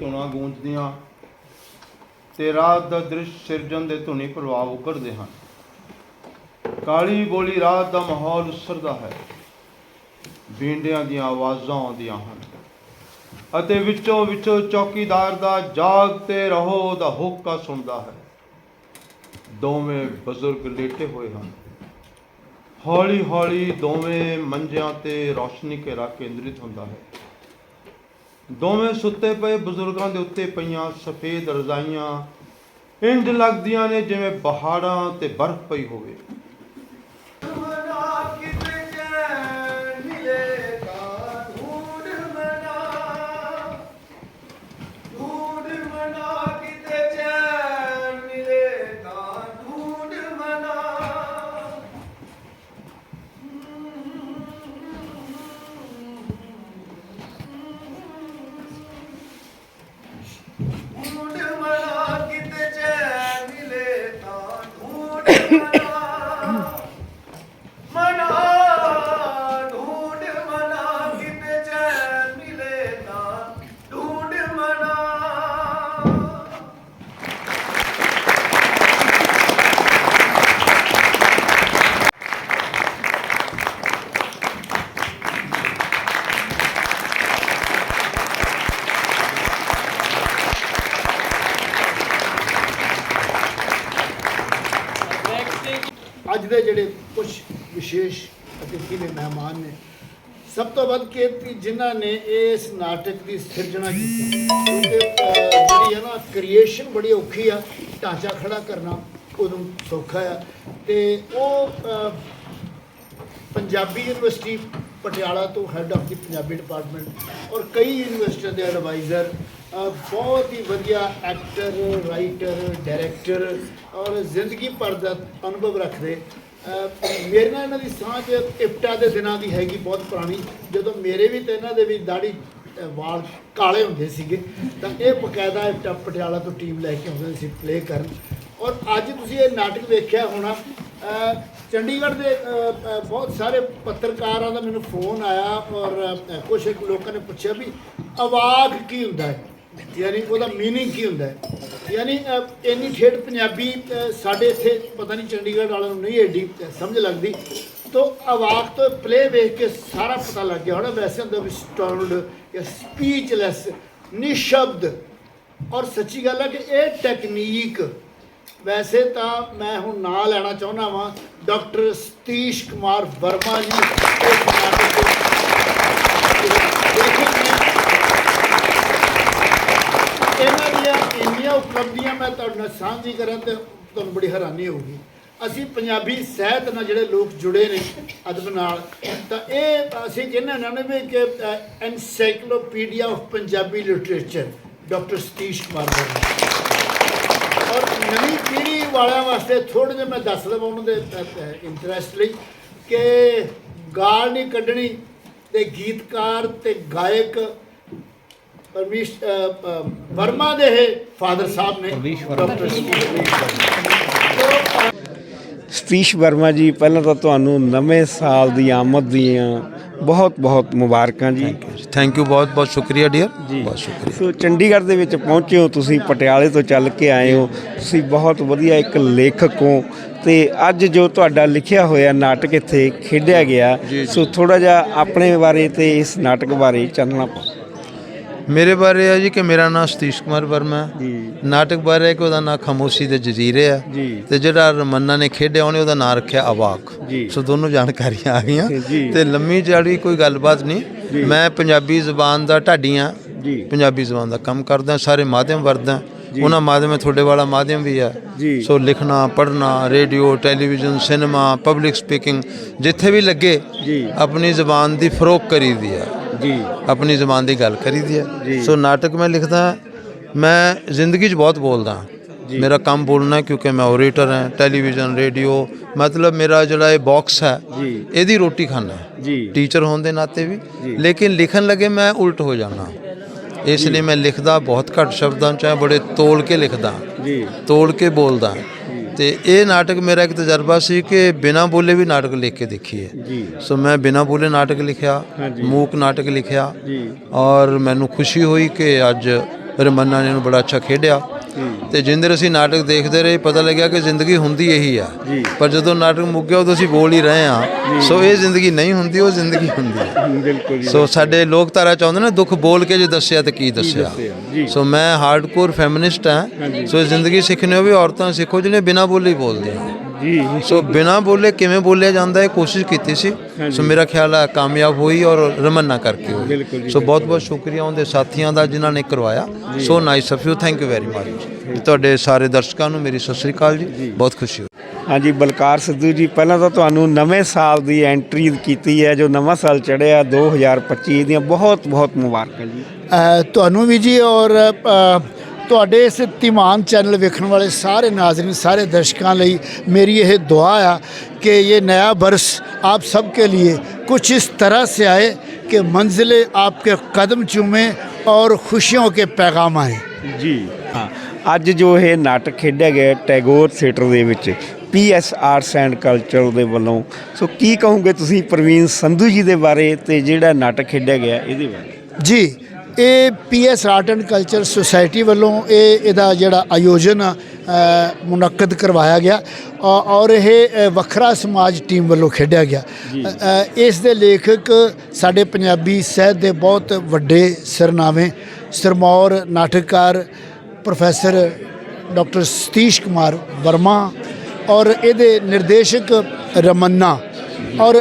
ਧੁਨਾਂ ਗੂੰਜਦੀਆਂ ਤੇ ਰਾਤ ਦਾ ਦ੍ਰਿਸ਼ ਸਿਰਜਣ ਦੇ ਧੁਨੀ ਪ੍ਰਭਾਵ ਉਕਰਦੇ ਹਨ। ਕਾਲੀ ਬੋਲੀ ਰਾਤ ਦਾ ਮਾਹੌਲ ਉਸਰਦਾ ਹੈ। ਬੀਂਡਿਆਂ ਦੀਆਂ ਆਵਾਜ਼ਾਂ ਆਉਂਦੀਆਂ ਹਨ ਅਤੇ ਵਿੱਚੋਂ ਵਿੱਚੋਂ ਚੌਕੀਦਾਰ ਦਾ ਜਾਗਤੇ ਰਹੋ ਦਾ ਹੋਕਾ ਸੁਣਦਾ ਹੈ। ਦੋਵੇਂ ਬਜ਼ੁਰਗ ਲੇਟੇ ਹੋਏ ਹਨ। ਹੌਲੀ ਹੌਲੀ ਦੋਵੇਂ ਮੰਜਿਆਂ ਤੇ ਰੋਸ਼ਨੀ ਘੇਰਾ ਕੇਂਦਰਿਤ ਹੁੰਦਾ ਹੈ। ਦੋਵੇਂ ਸੁੱਤੇ ਪਏ ਬਜ਼ੁਰਗਾਂ ਦੇ ਉੱਤੇ ਪਈਆਂ ਸਫੇਦ ਰਜ਼ਾਈਆਂ ਇੰਜ ਲੱਗਦੀਆਂ ਨੇ ਜਿਵੇਂ ਪਹਾੜਾਂ ਤੇ ਬਰਫ਼ ਪਈ ਹੋਵੇ। ਅੱਜ ਦੇ ਜਿਹੜੇ ਕੁਝ ਵਿਸ਼ੇਸ਼ ਅਤਿਥੀ ਨੇ ਮਹਿਮਾਨ ਨੇ, ਸਭ ਤੋਂ ਵੱਧ ਕੇ ਵੀ ਜਿਨ੍ਹਾਂ ਨੇ ਇਸ ਨਾਟਕ ਦੀ ਸਿਰਜਣਾ ਕੀਤੀ, ਕਿਉਂਕਿ ਜਿਹੜੀ ਹੈ ਨਾ ਕ੍ਰੀਏਸ਼ਨ ਬੜੀ ਔਖੀ ਆ, ਢਾਂਚਾ ਖੜਾ ਕਰਨਾ ਉਦੋਂ ਸੌਖਾ ਆ। ਤੇ ਉਹ ਪੰਜਾਬੀ ਯੂਨੀਵਰਸਿਟੀ ਪਟਿਆਲਾ ਤੋਂ head of the Punjabi department ਔਰ ਕਈ ਯੂਨੀਵਰਸਿਟੀਆਂ ਦੇ ਐਡਵਾਈਜ਼ਰ ਬਹੁਤ ਹੀ ਵਧੀਆ ਐਕਟਰ ਰਾਈਟਰ ਡਾਇਰੈਕਟਰ ਔਰ ਜ਼ਿੰਦਗੀ ਭਰ ਦਾ ਅਨੁਭਵ ਰੱਖਦੇ। ਮੇਰੇ ਨਾਲ ਇਹਨਾਂ ਦੀ ਸਾਂਝ ਇਪਟਾ ਦੇ ਦਿਨਾਂ ਦੀ ਹੈਗੀ ਬਹੁਤ ਪੁਰਾਣੀ। ਜਦੋਂ ਮੇਰੇ ਵੀ ਤੇ ਇਹਨਾਂ ਦੇ ਵੀ ਦਾੜੀ ਵਾਲ ਕਾਲੇ ਹੁੰਦੇ ਸੀਗੇ ਤਾਂ ਇਹ ਬਕਾਇਦਾ ਇਪਟਾ ਪਟਿਆਲਾ ਤੋਂ ਟੀਮ ਲੈ ਕੇ ਆਉਂਦੇ ਸੀ ਪਲੇ ਕਰਨ। ਔਰ ਅੱਜ ਤੁਸੀਂ ਇਹ ਨਾਟਕ ਵੇਖਿਆ ਹੋਣਾ ਚੰਡੀਗੜ੍ਹ ਦੇ ਬਹੁਤ ਸਾਰੇ ਪੱਤਰਕਾਰਾਂ ਦਾ ਮੈਨੂੰ ਫੋਨ ਆਇਆ ਔਰ ਅਹ, ਕੁਝ ਲੋਕਾਂ ਨੇ ਪੁੱਛਿਆ ਵੀ ਅਵਾਕ ਕੀ ਹੁੰਦਾ ਹੈ? ਯਾਨੀ ਉਹਦਾ ਮੀਨਿੰਗ ਕੀ ਹੁੰਦਾ ਯਾਨੀ ਇੰਨੀ ਠੇਠ ਪੰਜਾਬੀ ਸਾਡੇ ਇੱਥੇ ਪਤਾ ਨਹੀਂ ਚੰਡੀਗੜ੍ਹ ਵਾਲਿਆਂ ਨੂੰ ਨਹੀਂ ਐਡੀ ਸਮਝ ਲੱਗਦੀ। ਤੋਂ ਆਵਾਕ ਤੋਂ ਪਲੇ ਵੇਖ ਕੇ ਸਾਰਾ ਪਤਾ ਲੱਗ ਗਿਆ ਹੁਣ, ਵੈਸੇ ਹੁੰਦਾ ਵੀ ਸਟਰਨਡ ਜਾਂ ਸਪੀਚਲੈਸ ਨਿਸ਼ਬਦ। ਔਰ ਸੱਚੀ ਗੱਲ ਹੈ ਕਿ ਇਹ ਟੈਕਨੀਕ ਵੈਸੇ ਤਾਂ ਮੈਂ ਹੁਣ ਨਾਂ ਲੈਣਾ ਚਾਹੁੰਦਾ ਵਾਂ ਡਾਕਟਰ ਸਤੀਸ਼ ਕੁਮਾਰ ਵਰਮਾ ਜੀ ਉਪਲਬਧੀਆਂ ਮੈਂ ਤੁਹਾਡੇ ਨਾਲ ਸਾਂਝੀ ਕਰਾਂ ਤੇ ਤੁਹਾਨੂੰ ਬੜੀ ਹੈਰਾਨੀ ਹੋਊਗੀ। ਅਸੀਂ ਪੰਜਾਬੀ ਸਾਹਿਤ ਨਾਲ ਜਿਹੜੇ ਲੋਕ ਜੁੜੇ ਨੇ ਅਦਬ ਨਾਲ, ਤਾਂ ਇਹ ਅਸੀਂ ਕਹਿੰਦੇ ਉਹਨਾਂ ਨੇ ਵੀ ਕਿ encyclopedia of Punjabi literature doctor Satish Kumar Verma ਔਰ ਨਵੀਂ ਪੀੜ੍ਹੀ ਵਾਲਿਆਂ ਵਾਸਤੇ ਥੋੜ੍ਹਾ ਜਿਹਾ ਮੈਂ ਦੱਸ ਦਵਾਂ ਉਹਨਾਂ ਦੇ ਇੰਟਰਸਟ ਲਈ ਕਿ ਗਾਲ ਨਹੀਂ ਕੱਢਣੀ ਤੇ ਗੀਤਕਾਰ ਤੇ ਗਾਇਕ ਪਰਮੇਸ਼ ਵਰਮਾ ਦੇ ਫਾਦਰ ਸਾਹਿਬ ਨੇ ਡਾਕਟਰ ਸਤੀਸ਼ ਵਰਮਾ ਸਤੀਸ਼ ਵਰਮਾ ਜੀ ਪਹਿਲਾਂ ਤਾਂ ਤੁਹਾਨੂੰ ਨਵੇਂ ਸਾਲ ਦੀ ਆਮਦ ਦੀਆਂ ਬਹੁਤ ਬਹੁਤ ਮੁਬਾਰਕਾਂ ਜੀ। ਥੈਂਕ ਯੂ ਬਹੁਤ ਬਹੁਤ ਸ਼ੁਕਰੀਆ ਡੀਅਰ ਬਹੁਤ ਸ਼ੁਕਰੀਆ। ਸੋ ਚੰਡੀਗੜ੍ਹ ਦੇ ਵਿੱਚ ਪਹੁੰਚੇ ਹੋ ਤੁਸੀਂ ਪਟਿਆਲੇ ਤੋਂ ਚੱਲ ਕੇ ਆਏ ਹੋ। ਤੁਸੀਂ ਬਹੁਤ ਵਧੀਆ ਇੱਕ ਲੇਖਕ ਹੋ ਤੇ ਅੱਜ ਜੋ ਤੁਹਾਡਾ ਲਿਖਿਆ ਹੋਇਆ ਨਾਟਕ ਇੱਥੇ ਖੇਡਿਆ ਗਿਆ। ਸੋ ਥੋੜਾ ਜਿਹਾ ਆਪਣੇ ਬਾਰੇ ਤੇ ਇਸ ਨਾਟਕ ਬਾਰੇ ਚਾਨਣਾ ਪਾਓ। ਮੇਰੇ ਬਾਰੇ ਹੈ ਜੀ ਕਿ ਮੇਰਾ ਨਾਮ ਸਤੀਸ਼ ਕੁਮਾਰ ਵਰਮਾ ਹੈ। ਜੀ। ਨਾਟਕ ਬਾਰੇ ਕਿ ਉਹਦਾ ਨਾਮ ਖਾਮੋਸ਼ੀ ਦੇ ਜਜ਼ੀਰੇ ਜੀ। ਤੇ ਜਿਹੜਾ ਰਮੰਨਾ ਨੇ ਖੇਡਿਆ ਉਹਨੇ ਉਹਦਾ ਨਾਮ ਰੱਖਿਆ ਅਵਾਕ ਜੀ। ਸੋ ਦੋਨੋਂ ਜਾਣਕਾਰੀਆਂ ਆ ਗਈਆਂ। ਤੇ ਲੰਮੀ ਚੜੀ ਕੋਈ ਗੱਲਬਾਤ ਨਹੀਂ। ਮੈਂ ਪੰਜਾਬੀ ਜ਼ੁਬਾਨ ਦਾ ਢਾਡੀਆਂ ਜੀ। ਪੰਜਾਬੀ ਜ਼ੁਬਾਨ ਦਾ ਕੰਮ ਕਰਦਾ ਸਾਰੇ ਮਾਧਿਅਮ ਵਰਤਦਾ। ਉਹਨਾਂ ਮਾਧਿਅਮ ਤੁਹਾਡੇ ਵਾਲਾ ਮਾਧਿਅਮ ਵੀ ਜੀ। ਸੋ ਲਿਖਣਾ ਪੜ੍ਹਨਾ radio television cinema public speaking ਜਿੱਥੇ ਵੀ ਲੱਗੇ ਜੀ। ਆਪਣੀ ਜ਼ੁਬਾਨ ਦੀ ਫਰੋਗ ਕਰੀਦੀ ਹੈ ਜੀ। ਆਪਣੀ ਜ਼ੁਬਾਨ ਦੀ ਗੱਲ ਕਰੀਦੀ। ਹੈ। ਸੋ ਨਾਟਕ ਮੈਂ ਲਿਖਦਾ ਮੈਂ ਜ਼ਿੰਦਗੀ 'ਚ ਬਹੁਤ ਬੋਲਦਾ। ਮੇਰਾ ਕੰਮ ਬੋਲਣਾ ਕਿਉਂਕਿ ਮੈਂ ਓਰੇਟਰ ਹਾਂ ਟੈਲੀਵਿਜ਼ਨ ਰੇਡੀਓ ਮਤਲਬ ਮੇਰਾ ਜਿਹੜਾ ਇਹ ਬਾਕਸ ਹੈ ਜੀ। ਇਹਦੀ ਰੋਟੀ ਖਾਣਾ ਜੀ। ਟੀਚਰ ਹੋਣ ਦੇ ਨਾਤੇ ਵੀ। ਲੇਕਿਨ ਲਿਖਣ ਲੱਗੇ ਮੈਂ ਉਲਟ ਹੋ ਜਾਣਾ ਇਸ ਲਈ ਮੈਂ ਲਿਖਦਾ ਬਹੁਤ ਘੱਟ ਸ਼ਬਦਾਂ 'ਚ ਬੜੇ ਤੋਲ ਕੇ ਲਿਖਦਾ। ਜੀ। ਤੋਲ ਕੇ ਬੋਲਦਾ। ਤੇ ਇਹ ਨਾਟਕ ਮੇਰਾ ਇੱਕ ਤਜਰਬਾ ਸੀ ਕਿ ਬਿਨਾਂ ਬੋਲੇ ਵੀ ਨਾਟਕ ਲਿਖ ਕੇ ਦੇਖੀਏ। ਜੀ। ਸੋ ਮੈਂ ਬਿਨਾਂ ਬੋਲੇ ਨਾਟਕ ਲਿਖਿਆ। ਮੂਕ ਨਾਟਕ ਲਿਖਿਆ ਜੀ। ਔਰ ਮੈਨੂੰ ਖੁਸ਼ੀ ਹੋਈ ਕਿ ਅੱਜ ਰਮੰਨਾ ਨੇ ਇਹਨੂੰ ਬੜਾ ਅੱਛਾ ਖੇਡਿਆ। ਤੇ ਜਿੰਦਰ ਅਸੀਂ ਨਾਟਕ ਦੇਖਦੇ ਰਹੇ ਪਤਾ ਲੱਗਿਆ ਕਿ ਜ਼ਿੰਦਗੀ ਹੁੰਦੀ ਇਹੀ ਆ। ਪਰ ਜਦੋਂ ਨਾਟਕ ਮੁੱਕ ਗਿਆ ਉਦੋਂ ਅਸੀਂ ਬੋਲ ਹੀ ਰਹੇ ਆ ਸੋ ਇਹ ਜ਼ਿੰਦਗੀ ਨਹੀਂ ਹੁੰਦੀ ਉਹ ਜ਼ਿੰਦਗੀ ਹੁੰਦੀ ਹੈ ਬਿਲਕੁਲ ਸੋ ਸਾਡੇ ਲੋਕਧਾਰਾ ਚਾਹੁੰਦੇ ਨੇ ਦੁੱਖ ਬੋਲ ਕੇ ਜੇ ਦੱਸਿਆ ਤੇ ਕੀ ਦੱਸਿਆ। ਸੋ ਮੈਂ ਹਾਰਡਕੋਰ ਫੈਮਿਨਿਸਟ ਹਾਂ। ਸੋ ਜ਼ਿੰਦਗੀ ਸਿੱਖਣੇ ਹੋ ਵੀ ਔਰਤਾਂ ਸਿੱਖੋ ਜਿਹੜੀਆਂ ਬਿਨਾਂ ਬੋਲੇ ਹੀ ਬੋਲਦੀਆਂ ਜੀ। ਸੋ ਬਿਨਾਂ ਬੋਲੇ ਕਿਵੇਂ ਬੋਲਿਆ ਜਾਂਦਾ ਹੈ ਕੋਸ਼ਿਸ਼ ਕੀਤੀ ਸੀ। ਸੋ ਮੇਰਾ ਖਿਆਲ ਹੈ ਕਾਮਯਾਬ ਹੋਈ ਔਰ ਰਮੰਨਾ ਕਰਕੇ ਹੋਈ। ਸੋ ਬਹੁਤ ਬਹੁਤ ਸ਼ੁਕਰੀਆ ਉਹਦੇ ਸਾਥੀਆਂ ਦਾ ਜਿਨ੍ਹਾਂ ਨੇ ਕਰਵਾਇਆ। So nice of you thank you very much ਤੁਹਾਡੇ ਸਾਰੇ ਦਰਸ਼ਕਾਂ ਨੂੰ ਮੇਰੀ ਸਤਿ ਸ੍ਰੀ ਅਕਾਲ ਜੀ। ਬਹੁਤ ਖੁਸ਼ੀ ਹੋਈ। ਹਾਂਜੀ ਬਲਕਾਰ ਸਿੱਧੂ ਜੀ ਪਹਿਲਾਂ ਤਾਂ ਤੁਹਾਨੂੰ ਨਵੇਂ ਸਾਲ ਦੀ ਐਂਟਰੀ ਕੀਤੀ ਹੈ ਜੋ ਨਵਾਂ ਸਾਲ ਚੜਿਆ 2025 ਦੀਆਂ ਬਹੁਤ ਬਹੁਤ ਮੁਬਾਰਕਾਂ ਜੀ। ਤੁਹਾਨੂੰ ਵੀ ਜੀ ਔਰ ਤੁਹਾਡੇ ਇਸ ਧੀਮਾਨ ਚੈਨਲ ਵੇਖਣ ਵਾਲੇ ਸਾਰੇ ਨਾਜ਼ਰੀਨ ਸਾਰੇ ਦਰਸ਼ਕਾਂ ਲਈ ਮੇਰੀ ਇਹ ਦੁਆ ਆ कि ये नया बरस आप सबके लिए कुछ इस तरह से आए कि मंजिलें आपके कदम चूमें और खुशियों के पैगाम आए ਜੀ ਹਾਂ ਅੱਜ ਜੋ ਇਹ ਨਾਟਕ ਖੇਡਿਆ ਗਿਆ ਟੈਗੋਰ ਥੀਏਟਰ ਦੇ ਵਿੱਚ ਪੀਐਸ ਆਰਟਸ ਐਂਡ ਕਲਚਰ ਦੇ ਵੱਲੋਂ ਸੋ ਕੀ ਕਹੋਗੇ ਤੁਸੀਂ ਪ੍ਰਵੀਨ ਸੰਧੂ ਜੀ ਦੇ ਬਾਰੇ ਤੇ ਜਿਹੜਾ ਨਾਟਕ ਖੇਡਿਆ ਗਿਆ ਇਹਦੇ ਬਾਰੇ ਜੀ ਇਹ PS art and culture society ਵੱਲੋਂ ਇਹ ਇਹਦਾ ਜਿਹੜਾ ਆਯੋਜਨ ਮੁਨੱਕਦ ਕਰਵਾਇਆ ਗਿਆ ਔਰ ਇਹ ਵੱਖਰਾ ਸਮਾਜ ਟੀਮ ਵੱਲੋਂ ਖੇਡਿਆ ਗਿਆ। ਇਸ ਦੇ ਲੇਖਕ ਸਾਡੇ ਪੰਜਾਬੀ ਸਾਹਿਤ ਦੇ ਬਹੁਤ ਵੱਡੇ ਸਿਰਨਾਵੇਂ ਸਿਰਮੌਰ ਨਾਟਕਕਾਰ ਪ੍ਰੋਫੈਸਰ ਡਾਕਟਰ ਸਤੀਸ਼ ਕੁਮਾਰ ਵਰਮਾ ਔਰ ਇਹਦੇ ਨਿਰਦੇਸ਼ਕ ਰਮੰਨਾ ਔਰ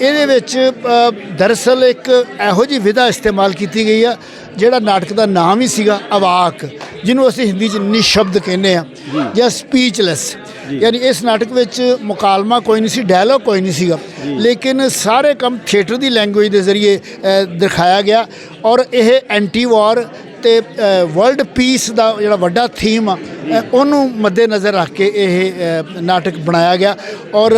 ਇਹਦੇ ਵਿੱਚ ਅ, ਦਰਅਸਲ ਇੱਕ ਇਹੋ ਜਿਹੀ ਵਿਧਾ ਇਸਤੇਮਾਲ ਕੀਤੀ ਗਈ ਆ ਜਿਹੜਾ ਨਾਟਕ ਦਾ ਨਾਮ ਹੀ ਸੀਗਾ ਅਵਾਕ ਜਿਹਨੂੰ ਅਸੀਂ ਹਿੰਦੀ 'ਚ ਨਿਸ਼ਬਦ ਕਹਿੰਦੇ ਆ ਜਾਂ। ਸਪੀਚਲੈਸ। ਯਾਨੀ ਇਸ ਨਾਟਕ ਵਿੱਚ ਮੁਕਾਲਮਾ ਕੋਈ ਨਹੀਂ ਸੀ ਡਾਇਲੌਗ ਕੋਈ ਨਹੀਂ ਸੀਗਾ। ਲੇਕਿਨ ਸਾਰੇ ਕੰਮ ਥੀਏਟਰ ਦੀ ਲੈਂਗੁਏਜ ਦੇ ਜ਼ਰੀਏ ਦਿਖਾਇਆ ਗਿਆ ਔਰ ਇਹ ਐਂਟੀ ਵਾਰ ਤੇ ਵਰਲਡ ਪੀਸ ਦਾ ਜਿਹੜਾ ਵੱਡਾ ਥੀਮ ਆ ਉਹਨੂੰ ਮੱਦੇ ਨਜ਼ਰ ਰੱਖ ਕੇ ਇਹ ਨਾਟਕ ਬਣਾਇਆ ਗਿਆ। ਔਰ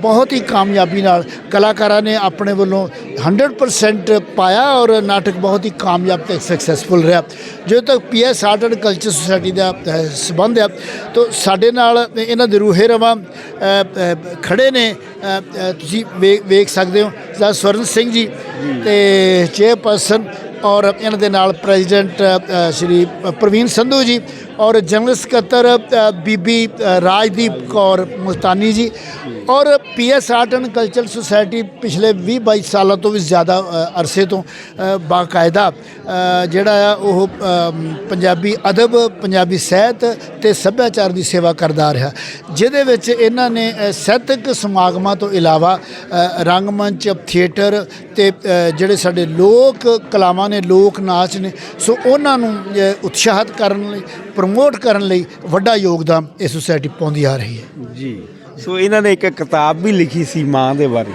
ਬਹੁਤ ਹੀ ਕਾਮਯਾਬੀ ਨਾਲ ਕਲਾਕਾਰਾਂ ਨੇ ਆਪਣੇ ਵੱਲੋਂ 100% ਪਾਇਆ ਔਰ ਨਾਟਕ ਬਹੁਤ ਹੀ ਕਾਮਯਾਬ ਤੇ ਸਕਸੈਸਫੁਲ ਰਿਹਾ। ਜਦੋਂ ਤੱਕ PS art and culture society ਦਾ ਸੰਬੰਧ ਹੈ ਤਾਂ ਸਾਡੇ ਨਾਲ ਇਹਨਾਂ ਦੇ ਰੂਹੇ ਰਵਾ ਖੜੇ ਨੇ ਤੁਸੀਂ ਵੇਖ ਸਕਦੇ ਹੋ ਸਰਦਾਰ ਸਵਰਨ ਸਿੰਘ ਜੀ ਤੇ ਚੇਅਰਪਰਸਨ ਔਰ ਇਹਨਾਂ ਦੇ ਨਾਲ ਪ੍ਰੈਜ਼ੀਡੈਂਟ ਸ਼੍ਰੀ ਪ੍ਰਵੀਨ ਸੰਧੂ ਜੀ ਔਰ ਜਨਰਲ ਸਕੱਤਰ ਅ, ਬੀਬੀ ਰਾਜਦੀਪ ਕੌਰ ਮੁਸਤਾਨੀ ਜੀ ਔਰ PS art and culture society ਪਿਛਲੇ 20 22 ਸਾਲਾਂ ਤੋਂ ਵੀ ਜ਼ਿਆਦਾ ਅਰਸੇ ਤੋਂ ਬਾਕਾਇਦਾ ਜਿਹੜਾ ਆ ਉਹ ਪੰਜਾਬੀ ਅਦਬ ਪੰਜਾਬੀ ਸਾਹਿਤ ਤੇ ਸੱਭਿਆਚਾਰ ਦੀ ਸੇਵਾ ਕਰਦਾ ਰਿਹਾ। ਜਿਹਦੇ ਵਿੱਚ ਇਹਨਾਂ ਨੇ ਸਾਹਿਤਕ ਸਮਾਗਮਾਂ ਤੋਂ ਇਲਾਵਾ ਅ, ਰੰਗਮੰਚ ਥੀਏਟਰ ਤੇ ਜਿਹੜੇ ਸਾਡੇ ਲੋਕ ਕਲਾਵਾਂ ਨੇ ਲੋਕ ਨਾਚ ਨੇ ਸੋ ਉਹਨਾਂ ਨੂੰ ਅ, ਉਤਸ਼ਾਹਿਤ ਕਰਨ ਲਈ ਪ੍ਰਮੋਟ ਕਰਨ ਲਈ ਵੱਡਾ ਯੋਗਦਾਨ ਇਹ ਸੁਸਾਇਟੀ ਪਾਉਂਦੀ ਆ ਰਹੀ ਹੈ। ਜੀ। ਸੋ ਇਹਨਾਂ ਨੇ ਇੱਕ ਕਿਤਾਬ ਵੀ ਲਿਖੀ ਸੀ ਮਾਂ ਦੇ ਬਾਰੇ।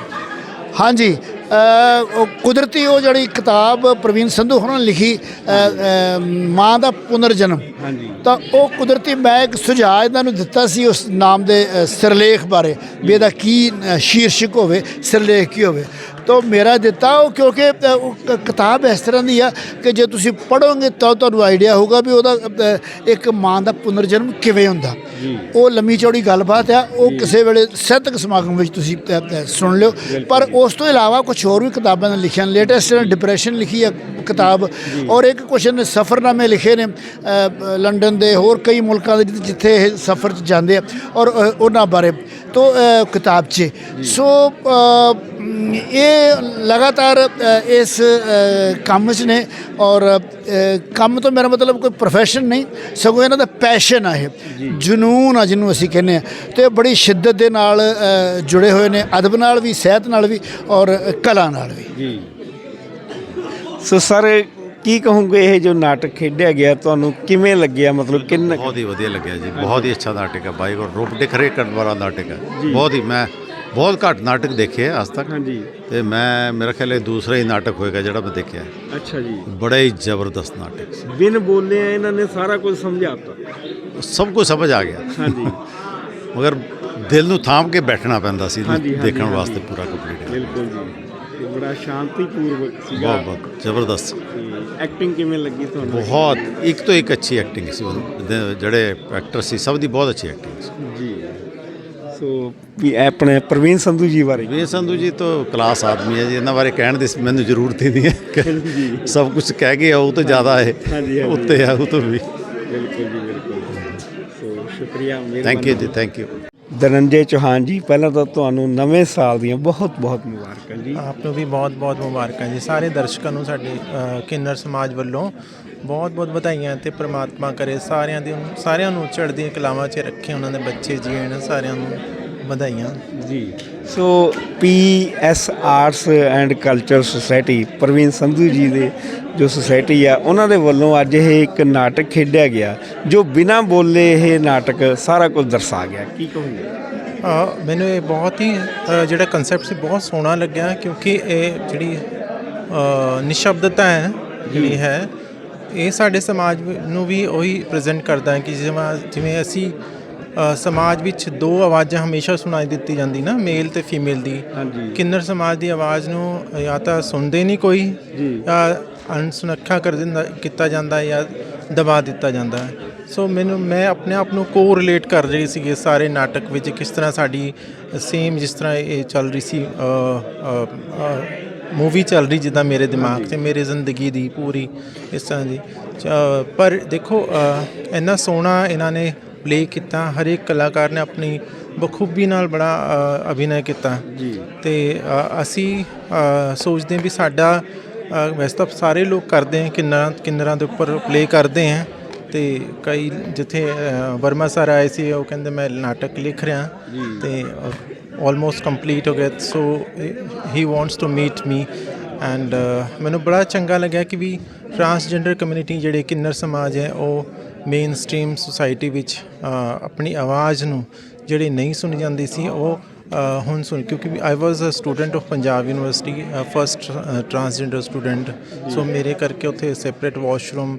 ਹਾਂਜੀ। ਅ, ਉਹ ਕੁਦਰਤੀ ਉਹ ਜਿਹੜੀ ਕਿਤਾਬ ਪ੍ਰਵੀਨ ਸੰਧੂ ਹੋਰਾਂ ਨੇ ਲਿਖੀ ਅ, ਅ, ਮਾਂ ਦਾ ਪੁਨਰ ਜਨਮ ਹਾਂਜੀ। ਤਾਂ ਉਹ ਕੁਦਰਤੀ ਮੈਂ ਇੱਕ ਸੁਝਾਅ ਇਹਨਾਂ ਨੂੰ ਦਿੱਤਾ ਸੀ ਉਸ ਨਾਮ ਦੇ ਅ, ਸਿਰਲੇਖ ਬਾਰੇ ਵੀ ਇਹਦਾ ਕੀ ਅ, ਸ਼ੀਰਸ਼ਕ ਹੋਵੇ ਸਿਰਲੇਖ ਕੀ ਹੋਵੇ। ਤਾਂ ਮੇਰਾ ਦਿੱਤਾ ਉਹ ਕਿਉਂਕਿ ਉਹ ਕਿਤਾਬ ਇਸ ਤਰ੍ਹਾਂ ਦੀ ਆ ਕਿ ਜੇ ਤੁਸੀਂ ਪੜ੍ਹੋਗੇ ਤਾਂ ਤੁਹਾਨੂੰ ਆਈਡੀਆ ਹੋਊਗਾ ਵੀ ਉਹਦਾ ਇੱਕ ਮਾਂ ਦਾ ਪੁਨਰ ਜਨਮ ਕਿਵੇਂ ਹੁੰਦਾ ਉਹ ਲੰਮੀ ਚੌੜੀ ਗੱਲਬਾਤ ਆ ਉਹ ਕਿਸੇ ਵੇਲੇ ਸਾਹਿਤਕ ਸਮਾਗਮ ਵਿੱਚ ਤੁਸੀਂ ਸੁਣ ਲਿਓ ਪਰ ਉਸ ਤੋਂ ਇਲਾਵਾ ਕੁਝ ਹੋਰ ਵੀ ਕਿਤਾਬਾਂ ਨੇ ਲਿਖੀਆਂ ਲੇਟੈਸਟ ਡਿਪਰੈਸ਼ਨ ਲਿਖੀ ਆ ਕਿਤਾਬ ਔਰ ਇੱਕ ਕੁਛ ਨੇ ਸਫ਼ਰਨਾਮੇ ਲਿਖੇ ਨੇ ਲੰਡਨ ਦੇ ਹੋਰ ਕਈ ਮੁਲਕਾਂ ਦੇ ਜਿੱਥੇ- ਇਹ ਸਫ਼ਰ 'ਚ ਜਾਂਦੇ ਆ ਔਰ ਉਹਨਾਂ ਬਾਰੇ ਕਿਤਾਬ 'ਚ ਸੋ ਇਹ ਲਗਾਤਾਰ ਇਸ ਕੰਮ 'ਚ ਨੇ ਔਰ ਕੰਮ ਤੋਂ ਮੇਰਾ ਮਤਲਬ ਕੋਈ ਪ੍ਰੋਫੈਸ਼ਨ ਨਹੀਂ ਸਗੋਂ ਇਹਨਾਂ ਦਾ ਪੈਸ਼ਨ ਆ ਇਹ ਜਨੂਨ ਆ ਜਿਹਨੂੰ ਅਸੀਂ ਕਹਿੰਦੇ ਆ ਤੇ ਬੜੀ ਸ਼ਿੱਦਤ ਦੇ ਨਾਲ ਜੁੜੇ ਹੋਏ ਨੇ ਅਦਬ ਨਾਲ ਵੀ ਸਿਹਤ ਨਾਲ ਵੀ ਔਰ ਕਲਾ ਨਾਲ ਵੀ ਜੀ ਸੋ ਸਰ ਕੀ ਕਹੋਗੇ ਇਹ ਜੋ ਨਾਟਕ ਖੇਡਿਆ ਗਿਆ ਤੁਹਾਨੂੰ ਕਿਵੇਂ ਲੱਗਿਆ? ਮਤਲਬ ਕਿੰਨਾ ਬਹੁਤ ਹੀ ਵਧੀਆ ਲੱਗਿਆ ਜੀ ਬਹੁਤ ਹੀ ਅੱਛਾ ਨਾਟਕ ਹੈ ਬਾਈ ਕੋਲ ਰੂਪ ਦਿਖ ਰੇ ਕਰਨ ਵਾਲਾ ਨਾਟਕ ਹੈ। ਬਹੁਤ ਹੀ ਮੈਂ ਬਹੁਤ ਘੱਟ ਨਾਟਕ ਦੇਖੇ ਆ ਅੱਜ ਤੱਕ। ਹਾਂਜੀ। ਤੇ ਮੈਂ ਮੇਰਾ ਖਿਆਲ ਇਹ ਦੂਸਰਾ ਹੀ ਨਾਟਕ ਹੋਏਗਾ ਜਿਹੜਾ ਮੈਂ ਦੇਖਿਆ। ਅੱਛਾ ਜੀ। ਬੜਾ ਹੀ ਜ਼ਬਰਦਸਤ ਨਾਟਕ ਸੀ। ਬਿਨ ਬੋਲੇ ਇਹਨਾਂ ਨੇ ਸਾਰਾ ਕੁਝ ਸਮਝਾਤਾ। ਸਭ ਕੁਝ ਸਮਝ ਆ ਗਿਆ। ਹਾਂਜੀ। ਮਗਰ ਦਿਲ ਨੂੰ ਥਾਮ ਕੇ ਬੈਠਣਾ ਪੈਂਦਾ ਸੀ ਦੇਖਣ। ਵਾਸਤੇ ਪੂਰਾ ਕੰਪਲੀਟ ਬਿਲਕੁਲ ਜੀ। ਤੇ ਬੜਾ ਸ਼ਾਂਤੀਪੂਰਵਕ ਸੀਗਾ। ਬਹੁਤ ਬਹੁਤ ਜ਼ਬਰਦਸਤ। ਐਕਟਿੰਗ ਕਿਵੇਂ ਲੱਗੀ ਤੁਹਾਨੂੰ? ਬਹੁਤ ਇੱਕ ਤੋਂ ਇੱਕ ਅੱਛੀ ਐਕਟਿੰਗ ਸੀ ਜਿਹੜੇ ਐਕਟਰ ਸੀ ਸਭ ਦੀ ਬਹੁਤ ਅੱਛੀ ਐਕਟਿੰਗ ਸੀ। ਜੀ। ਸੋ ਵੀ ਆਪਣੇ ਪ੍ਰਵੀਨ ਸੰਧੂ ਜੀ ਬਾਰੇ। ਵੇ ਸੰਧੂ ਜੀ ਤਾਂ ਕਲਾਸ ਆਦਮੀ ਹੈ ਜੀ ਇਹਨਾਂ ਬਾਰੇ ਕਹਿਣ ਦੀ ਮੈਨੂੰ ਜ਼ਰੂਰਤ ਹੀ ਨਹੀਂ ਹੈ। ਸਭ ਕੁਝ ਕਹਿ ਗਏ ਉਹ ਤੋਂ ਜ਼ਿਆਦਾ ਹੈ। ਉੱਤੇ ਹੈ ਉਹ ਤੋਂ ਵੀ। ਬਿਲਕੁਲ ਜੀ ਬਿਲਕੁਲ। ਸੋ ਸ਼ੁਕਰੀਆ। ਥੈਂਕ ਯੂ ਜੀ ਥੈਂਕ ਯੂ ਦਰਨਜੇ ਚੌਹਾਨ ਜੀ ਪਹਿਲਾਂ ਤਾਂ ਤੁਹਾਨੂੰ ਨਵੇਂ ਸਾਲ ਦੀਆਂ ਬਹੁਤ ਬਹੁਤ ਮੁਬਾਰਕਾਂ ਜੀ। ਆਪ ਨੂੰ ਵੀ ਬਹੁਤ-ਬਹੁਤ ਮੁਬਾਰਕਾਂ ਜੀ। ਸਾਰੇ ਦਰਸ਼ਕਾਂ ਨੂੰ ਸਾਡੇ ਕਿੰਨਰ ਸਮਾਜ ਵੱਲੋਂ ਬਹੁਤ-ਬਹੁਤ ਵਧਾਈਆਂ ਤੇ ਪ੍ਰਮਾਤਮਾ ਕਰੇ। ਸਾਰਿਆਂ ਦੀ ਸਾਰਿਆਂ ਨੂੰ ਚੜ੍ਹਦੀਆਂ ਕਲਾਵਾਂ 'ਚ ਰੱਖੇ ਉਹਨਾਂ ਦੇ ਬੱਚੇ ਜੀਣ ਸਾਰਿਆਂ ਨੂੰ ਵਧਾਈਆਂ। ਜੀ। So P S arts and culture society Parveen Sandhu ji ਦੇ ਜੋ ਸੁਸਾਇਟੀ ਆ, ਉਹਨਾਂ ਦੇ ਵੱਲੋਂ ਅੱਜ ਇਹ ਇੱਕ ਨਾਟਕ ਖੇਡਿਆ ਗਿਆ, ਜੋ ਬਿਨਾਂ ਬੋਲੇ ਇਹ ਨਾਟਕ ਸਾਰਾ ਕੁਝ ਦਰਸਾ ਗਿਆ। ਕੀ ਕਹੋਗੇ? ਮੈਨੂੰ ਇਹ ਬਹੁਤ ਹੀ ਜਿਹੜਾ ਕਨਸੈਪਟ ਸੀ, ਬਹੁਤ ਸੋਹਣਾ ਲੱਗਿਆ, ਕਿਉਂਕਿ ਇਹ ਜਿਹੜੀ ਨਿਸ਼ਬਦਤਾ ਹੈ, ਜਿਹੜੀ ਹੈ, ਇਹ ਸਾਡੇ ਸਮਾਜ ਨੂੰ ਵੀ ਉਹੀ ਪ੍ਰੈਜ਼ੈਂਟ ਕਰਦਾ ਹੈ ਕਿ ਜਿਵੇਂ ਜਿਵੇਂ ਅਸੀਂ ਸਮਾਜ ਵਿੱਚ ਦੋ ਆਵਾਜ਼ਾਂ ਹਮੇਸ਼ਾ ਸੁਣਾਈ ਦਿੱਤੀ ਜਾਂਦੀ ਨਾ ਮੇਲ ਤੇ ਫੀਮੇਲ ਦੀ। ਹਾਂਜੀ। ਕਿੰਨਰ ਸਮਾਜ ਦੀ ਆਵਾਜ਼ ਨੂੰ ਜਾਂ ਤਾਂ ਸੁਣਦੇ ਨਹੀਂ ਕੋਈ ਜਾਂ। ਅਣਸੁਣਖਾ ਕਰ ਦਿੰਦਾ ਕੀਤਾ ਜਾਂਦਾ ਜਾਂ ਦਬਾ ਦਿੱਤਾ ਜਾਂਦਾ। ਹੈ ਸੋ ਮੈਨੂੰ ਮੈਂ ਆਪਣੇ ਆਪ ਨੂੰ ਕੋ ਰਿਲੇਟ ਕਰ ਰਹੀ ਸੀ ਇਹ ਸਾਰੇ ਨਾਟਕ ਵਿੱਚ ਕਿਸ ਤਰ੍ਹਾਂ ਸਾਡੀ ਸੇਮ ਜਿਸ ਤਰ੍ਹਾਂ ਇਹ ਚੱਲ ਰਹੀ ਸੀ ਮੂਵੀ ਚੱਲ ਰਹੀ ਜਿੱਦਾਂ ਮੇਰੇ ਦਿਮਾਗ 'ਚ ਮੇਰੇ ਜ਼ਿੰਦਗੀ ਦੀ ਪੂਰੀ ਇਸ ਤਰ੍ਹਾਂ ਦੀ। ਪਰ ਦੇਖੋ ਇੰਨਾ ਸੋਹਣਾ ਇਹਨਾਂ ਨੇ ਪਲੇ ਕੀਤਾ ਹਰ ਇੱਕ ਕਲਾਕਾਰ ਨੇ ਆਪਣੀ ਬਖੂਬੀ ਨਾਲ ਬੜਾ ਅਭਿਨੈ ਕੀਤਾ। ਜੀ। ਤੇ ਅਸੀਂ ਸੋਚਦੇ ਹਾਂ ਵੀ ਸਾਡਾ ਵੈਸੇ ਤਾਂ ਸਾਰੇ ਲੋਕ ਕਰਦੇ ਹੈ ਕਿੰਨਰਾਂ ਕਿੰਨਰਾਂ ਦੇ ਉੱਪਰ ਪਲੇ ਕਰਦੇ ਹੈ ਤੇ ਕਈ ਜਿੱਥੇ ਵਰਮਾ ਸਰ ਆਏ ਸੀ ਉਹ ਕਹਿੰਦੇ ਮੈਂ ਨਾਟਕ ਲਿਖ ਰਿਹਾ। ਤੇ ਆਲਮੋਸਟ ਕੰਪਲੀਟ ਹੋ ਗਿਆ। So he wants to meet me and ਮੈਨੂੰ ਬੜਾ ਚੰਗਾ ਲੱਗਿਆ ਕਿ ਵੀ ਟਰਾਂਸਜੈਂਡਰ ਕਮਿਊਨਿਟੀ ਜਿਹੜੇ ਕਿੰਨਰ ਸਮਾਜ ਹੈ ਉਹ ਮੇਨ ਸਟ੍ਰੀਮ ਸੁਸਾਇਟੀ ਵਿੱਚ ਆਪਣੀ ਆਵਾਜ਼ ਨੂੰ ਜਿਹੜੀ ਨਹੀਂ ਸੁਣੀ ਜਾਂਦੀ ਸੀ, ਉਹ ਹੁਣ ਸੁਣ, ਕਿਉਂਕਿ I was a student of Punjab university first transgender student so ਮੇਰੇ ਕਰਕੇ ਉੱਥੇ separate washroom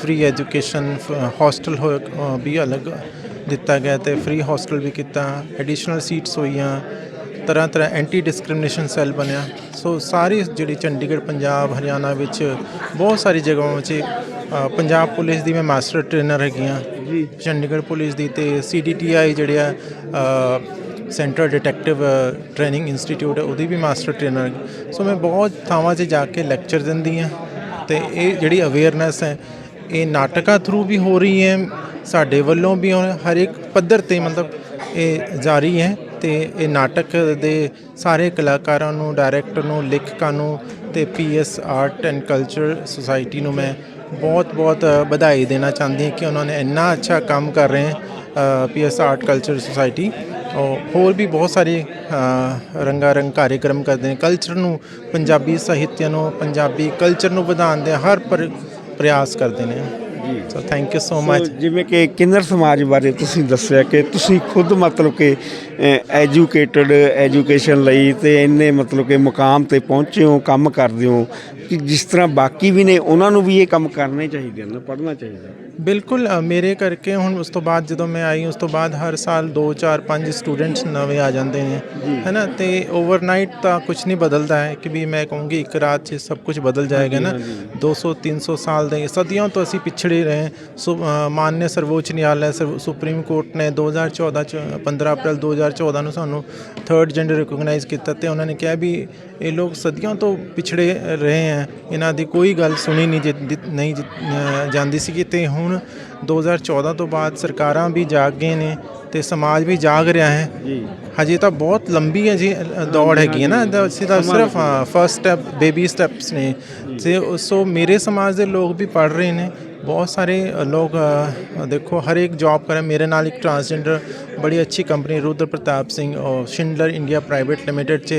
free education hostel ਵੀ ਅਲੱਗ ਦਿੱਤਾ ਗਿਆ ਤੇ ਫ੍ਰੀ ਹੋਸਟਲ ਵੀ ਕੀਤਾ ਐਡੀਸ਼ਨਲ ਸੀਟਸ ਹੋਈਆਂ, ਤਰ੍ਹਾਂ ਤਰ੍ਹਾਂ ਐਂਟੀ ਡਿਸਕ੍ਰਿਮੀਨੇਸ਼ਨ ਸੈੱਲ ਬਣਿਆ। ਸੋ ਸਾਰੀ ਜਿਹੜੀ ਚੰਡੀਗੜ੍ਹ, ਪੰਜਾਬ, ਹਰਿਆਣਾ ਵਿੱਚ ਬਹੁਤ ਸਾਰੀ ਜਗ੍ਹਾਵਾਂ 'ਚ ਅ, ਪੰਜਾਬ ਪੁਲਿਸ ਦੀ ਮੈਂ ਮਾਸਟਰ ਟ੍ਰੇਨਰ ਹੈਗੀ ਹਾਂ। ਜੀ। ਚੰਡੀਗੜ੍ਹ ਪੁਲਿਸ ਦੀ ਤੇ ਸੀਡੀਟੀਆਈ ਜਿਹੜੇ ਆ ਸੈਂਟਰ ਡਿਟੈਕਟਿਵ ਟ੍ਰੇਨਿੰਗ ਇੰਸਟੀਚਿਊਟ ਹੈ ਉਹਦੀ ਵੀ ਮਾਸਟਰ ਟ੍ਰੇਨਰ ਸੋ ਮੈਂ ਬਹੁਤ ਥਾਵਾਂ 'ਤੇ ਜਾ ਕੇ ਲੈਕਚਰ ਦਿੰਦੀ ਹਾਂ ਤੇ ਇਹ ਜਿਹੜੀ ਅਵੇਅਰਨੈਸ ਹੈ ਇਹ ਨਾਟਕਾਂ ਥਰੂ ਵੀ ਹੋ ਰਹੀ ਹੈ ਸਾਡੇ ਵੱਲੋਂ ਵੀ ਹੁਣ ਹਰ ਇੱਕ ਪੱਧਰ ਤੇ ਮਤਲਬ ਇਹ ਜਾਰੀ ਹੈ ਤੇ ਇਹ ਨਾਟਕ ਦੇ ਸਾਰੇ ਕਲਾਕਾਰਾਂ ਨੂੰ ਡਾਇਰੈਕਟਰ ਨੂੰ ਲੇਖਕਾਂ ਨੂੰ ਤੇ PS art and culture society ਨੂੰ ਮੈਂ ਬਹੁਤ ਬਹੁਤ ਵਧਾਈ ਦੇਣਾ ਚਾਹੁੰਦੀ ਹਾਂ ਕਿ ਉਹਨਾਂ ਨੇ ਇੰਨਾ ਅੱਛਾ ਕੰਮ ਕਰ ਰਹੇ ਹੈ ਪੀਐਸ ਆਰਟ ਕਲਚਰ ਸੁਸਾਇਟੀ ਔਰ ਹੋਰ ਵੀ ਬਹੁਤ ਸਾਰੇ ਅ, ਰੰਗਾ ਰੰਗ ਕਾਰਜਕ੍ਰਮ ਕਰਦੇ ਨੇ। ਕਲਚਰ ਨੂੰ ਪੰਜਾਬੀ ਸਾਹਿਤ ਨੂੰ ਪੰਜਾਬੀ ਕਲਚਰ ਨੂੰ ਵਧਾਉਣ ਦੇ ਹਰ ਪਰ ਪ੍ਰਯਾਸ ਕਰਦੇ ਨੇ। So thank you so much ਜਿਵੇਂ ਕਿ ਕਿੰਨਰ ਸਮਾਜ ਬਾਰੇ ਤੁਸੀਂ ਦੱਸਿਆ ਕਿ ਤੁਸੀਂ ਖੁਦ ਮਤਲਬ ਕਿ ਐਜੂਕੇਟਡ ਐਜੂਕੇਸ਼ਨ ਲਈ ਤੇ ਇੰਨੇ ਮਤਲਬ ਕਿ ਮੁਕਾਮ ਤੇ ਪਹੁੰਚੇ ਹੋ ਕੰਮ ਕਰਦੇ ਹੋ। ਕਿ ਜਿਸ ਤਰ੍ਹਾਂ ਬਾਕੀ ਵੀ ਨੇ ਉਹਨਾਂ ਨੂੰ ਵੀ ਇਹ ਕੰਮ ਕਰਨੇ ਚਾਹੀਦੇ ਨੇ ਪੜ੍ਹਨਾ ਚਾਹੀਦਾ। ਬਿਲਕੁਲ ਮੇਰੇ ਕਰਕੇ ਹੁਣ ਉਸ ਤੋਂ ਬਾਅਦ ਜਦੋਂ ਮੈਂ ਆਈ ਉਸ ਤੋਂ ਬਾਅਦ ਹਰ ਸਾਲ 2 4 5 ਸਟੂਡੈਂਟਸ ਨਵੇਂ ਆ ਜਾਂਦੇ ਨੇ ਹੈਨਾ? ਤੇ ਓਵਰਨਾਈਟ ਤਾਂ ਕੁਝ ਨਹੀਂ ਬਦਲਦਾ ਹੈ ਕਿ ਵੀ ਮੈਂ ਕਹੂੰਗੀ ਇੱਕ ਰਾਤ 'ਚ ਸਭ ਕੁਝ ਬਦਲ ਜਾਏਗਾ ਨਾ 200 300 ਸਾਲ ਦੇ ਸਦੀਆਂ ਤੋਂ ਅਸੀਂ ਪਿਛੜੇ ਰਹੇ ਸੋ ਮਾਨਯ ਸਰਵੋੱਚ ਨਿਆਲੈ ਸੁਪਰੀਮ ਕੋਰਟ ਨੇ 2014 ਚ 15 ਅਪ੍ਰੈਲ 2014 ਨੂੰ ਸਾਨੂੰ ਥਰਡ ਜੈਂਡਰ ਰਿਕੋਗਨਾਈਜ਼ ਕੀਤਾ ਤੇ ਉਹਨਾਂ ਨੇ ਕਿਹਾ ਵੀ ਇਹ ਲੋਕ ਸਦੀਆਂ ਤੋਂ ਪਿਛੜੇ ਰਹੇ ਹੈ ਇਹਨਾਂ ਦੀ ਕੋਈ ਗੱਲ ਸੁਣੀ ਨਹੀਂ ਨਹੀਂ ਜਾਂਦੀ ਸੀ ਤੇ ਹੁਣ 2014 ਤੋਂ ਬਾਅਦ ਸਰਕਾਰਾਂ ਵੀ ਜਾਗ ਗਏ ਨੇ ਤੇ ਸਮਾਜ ਵੀ ਜਾਗ ਰਿਹਾ ਹੈ। ਜੀ। ਹਜੇ ਤਾਂ ਬਹੁਤ ਲੰਬੀ ਹੈ ਜੀ ਦੌੜ ਹੈਗੀ ਹੈ ਨਾ। ਤਾਂ ਸਿਰਫ ਫਰਸਟ ਸਟੈਪ ਬੇਬੀ ਸਟੈਪਸ ਨੇ। ਤੇ ਸੋ ਮੇਰੇ ਸਮਾਜ ਦੇ ਲੋਕ ਵੀ ਪੜ ਰਹੇ ਨੇ। ਬਹੁਤ ਸਾਰੇ ਲੋਕ ਦੇਖੋ ਹਰ ਇੱਕ ਜੌਬ ਕਰ ਮੇਰੇ ਨਾਲ ਇੱਕ ਟਰਾਂਸਜੈਂਡਰ ਬੜੀ ਅੱਛੀ ਕੰਪਨੀ ਰੁਦਰ ਪ੍ਰਤਾਪ ਸਿੰਘ ਔਰ ਸ਼ਿੰਡਲਰ ਇੰਡੀਆ ਪ੍ਰਾਈਵੇਟ ਲਿਮਟਿਡ 'ਚ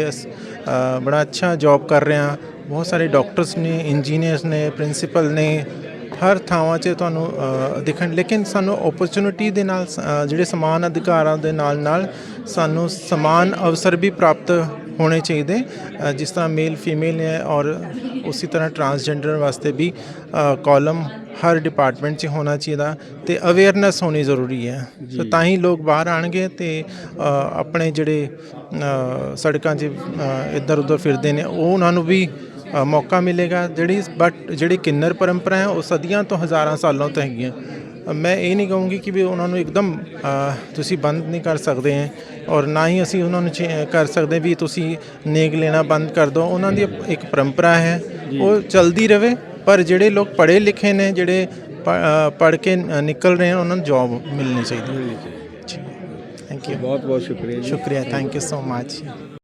ਬੜਾ ਅੱਛਾ ਜੌਬ ਕਰ ਰਿਹਾ। ਬਹੁਤ ਸਾਰੇ ਡਾਕਟਰਸ ਨੇ ਇੰਜੀਨੀਅਰਸ ਨੇ ਪ੍ਰਿੰਸੀਪਲ ਨੇ ਹਰ ਥਾਵਾਂ 'ਚ ਤੁਹਾਨੂੰ ਦਿਖਣ। ਲੇਕਿਨ ਸਾਨੂੰ ਓਪਰਚੁਨਿਟੀ ਦੇ ਨਾਲ ਜਿਹੜੇ ਸਮਾਨ ਅਧਿਕਾਰਾਂ ਦੇ ਨਾਲ ਨਾਲ ਸਾਨੂੰ ਸਮਾਨ ਅਵਸਰ ਵੀ ਪ੍ਰਾਪਤ ਹੋਣੇ ਚਾਹੀਦੇ। ਜਿਸ ਤਰ੍ਹਾਂ ਮੇਲ ਫੀਮੇਲ ਹੈ ਔਰ ਉਸੇ ਤਰ੍ਹਾਂ ਟਰਾਂਸਜੈਂਡਰ ਵਾਸਤੇ ਵੀ ਕਾਲਮ ਹਰ ਡਿਪਾਰਟਮੈਂਟ 'ਚ ਹੋਣਾ ਚਾਹੀਦਾ ਤੇ ਅਵੇਅਰਨੈਸ ਹੋਣੀ ਜ਼ਰੂਰੀ ਹੈ। ਸੋ ਤਾਂ ਹੀ ਲੋਕ ਬਾਹਰ ਆਣਗੇ ਤੇ ਆਪਣੇ ਜਿਹੜੇ ਸੜਕਾਂ 'ਚ ਇੱਧਰ ਉੱਧਰ ਫਿਰਦੇ ਨੇ ਉਹ ਉਹਨਾਂ ਨੂੰ ਵੀ ਮੌਕਾ ਮਿਲੇਗਾ ਜਿਹੜੀ ਬਟ ਜਿਹੜੀ ਕਿੰਨਰ ਪਰੰਪਰਾ ਹੈ ਉਹ ਸਦੀਆਂ ਤੋਂ ਹਜ਼ਾਰਾਂ ਸਾਲਾਂ ਤੋਂ ਹੈਗੀਆਂ। ਮੈਂ ਇਹ ਨਹੀਂ ਕਹੂੰਗੀ ਕਿ ਵੀ ਉਹਨਾਂ ਨੂੰ ਇੱਕਦਮ ਤੁਸੀਂ ਬੰਦ ਨਹੀਂ ਕਰ ਸਕਦੇ ਹੈ ਔਰ ਨਾ ਹੀ ਅਸੀਂ ਉਹਨਾਂ ਨੂੰ ਕਰ ਸਕਦੇ ਵੀ ਤੁਸੀਂ ਨੇਕ ਲੈਣਾ ਬੰਦ ਕਰ ਦਿਓ ਉਹਨਾਂ ਦੀ ਇੱਕ ਪਰੰਪਰਾ ਹੈ ਉਹ ਚਲਦੀ ਰਵੇ ਪਰ ਜਿਹੜੇ ਲੋਕ ਪੜ੍ਹੇ ਲਿਖੇ ਨੇ ਜਿਹੜੇ ਪੜ੍ਹ ਕੇ ਨਿਕਲ ਰਹੇ ਹਨ ਉਹਨਾਂ ਨੂੰ ਜੌਬ ਮਿਲਣੀ ਚਾਹੀਦੀ ਹੈ। ਥੈਂਕ ਯੂ ਬਹੁਤ ਬਹੁਤ ਸ਼ੁਕਰੀਆ ਜੀ। ਸ਼ੁਕਰੀਆ। Thank you so much